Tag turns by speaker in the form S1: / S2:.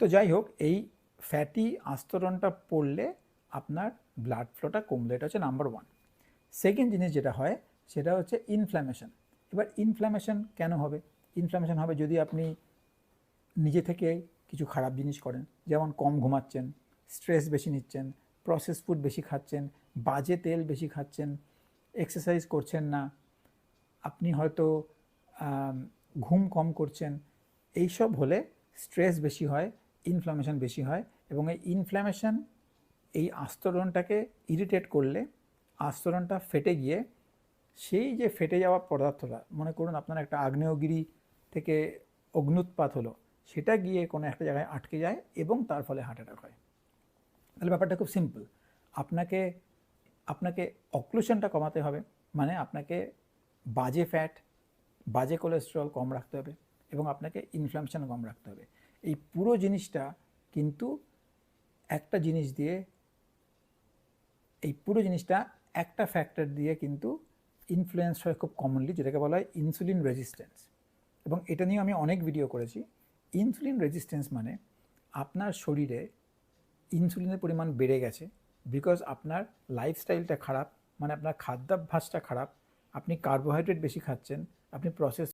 S1: তো যাই হোক, এই ফ্যাটি আস্তরণটা পড়লে আপনার ব্লাড ফ্লোটা কমলে। এটা হচ্ছে নাম্বার ওয়ান সেকেন্ড জিনিস যেটা হয়, সেটা হচ্ছে ইনফ্ল্যামেশন এবার ইনফ্ল্যামেশন কেন হবে? ইনফ্ল্যামেশন হবে যদি আপনি নিজে থেকে কিছু খারাপ জিনিস করেন, যেমন কম ঘুমাচ্ছেন স্ট্রেস বেশি নিচ্ছেন প্রসেস ফুড বেশি খাচ্ছেন, বাজে তেল বেশি খাচ্ছেন এক্সারসাইজ করছেন না, আপনি হয়তো ঘুম কম করছেন, এইসব হলে স্ট্রেস বেশি হয় ইনফ্লামেশন বেশি হয় এবং এই ইনফ্ল্যামেশন এই আস্তরণটাকে ইরিটেট করলে আস্তরণটা ফেটে গিয়ে সেই যে ফেটে যাওয়া পদার্থটা, মনে করুন আপনার একটা আগ্নেয়গিরি থেকে অগ্নুৎপাত হলো, সেটা গিয়ে কোনো একটা জায়গায় আটকে যায় এবং তার ফলে হার্ট অ্যাটাক হয়। তাহলে ব্যাপারটা খুব সিম্পল আপনাকে আপনাকে অক্লুশনটা কমাতে হবে মানে আপনাকে বাজে ফ্যাট বাজে কোলেস্ট্রল কম রাখতে হবে এবং আপনাকে ইনফ্লামেশন কম রাখতে হবে। এই পুরো জিনিসটা কিন্তু একটা জিনিস দিয়ে, এই পুরো জিনিসটা একটা ফ্যাক্টর দিয়ে কিন্তু ইনফ্লুয়েন্স হয় খুব কমনলি যেটাকে বলা হয় ইনসুলিন রেজিস্ট্যান্স এবং এটা নিয়ে আমি অনেক ভিডিও করেছি। ইনসুলিন রেজিস্ট্যান্স মানে আপনার শরীরে ইনসুলিনের পরিমাণ বেড়ে গেছে বিকজ আপনার লাইফস্টাইলটা খারাপ মানে আপনার খাদ্যাভ্যাসটা খারাপ, আপনি কার্বোহাইড্রেট বেশি খাচ্ছেন, আপনি প্রসেস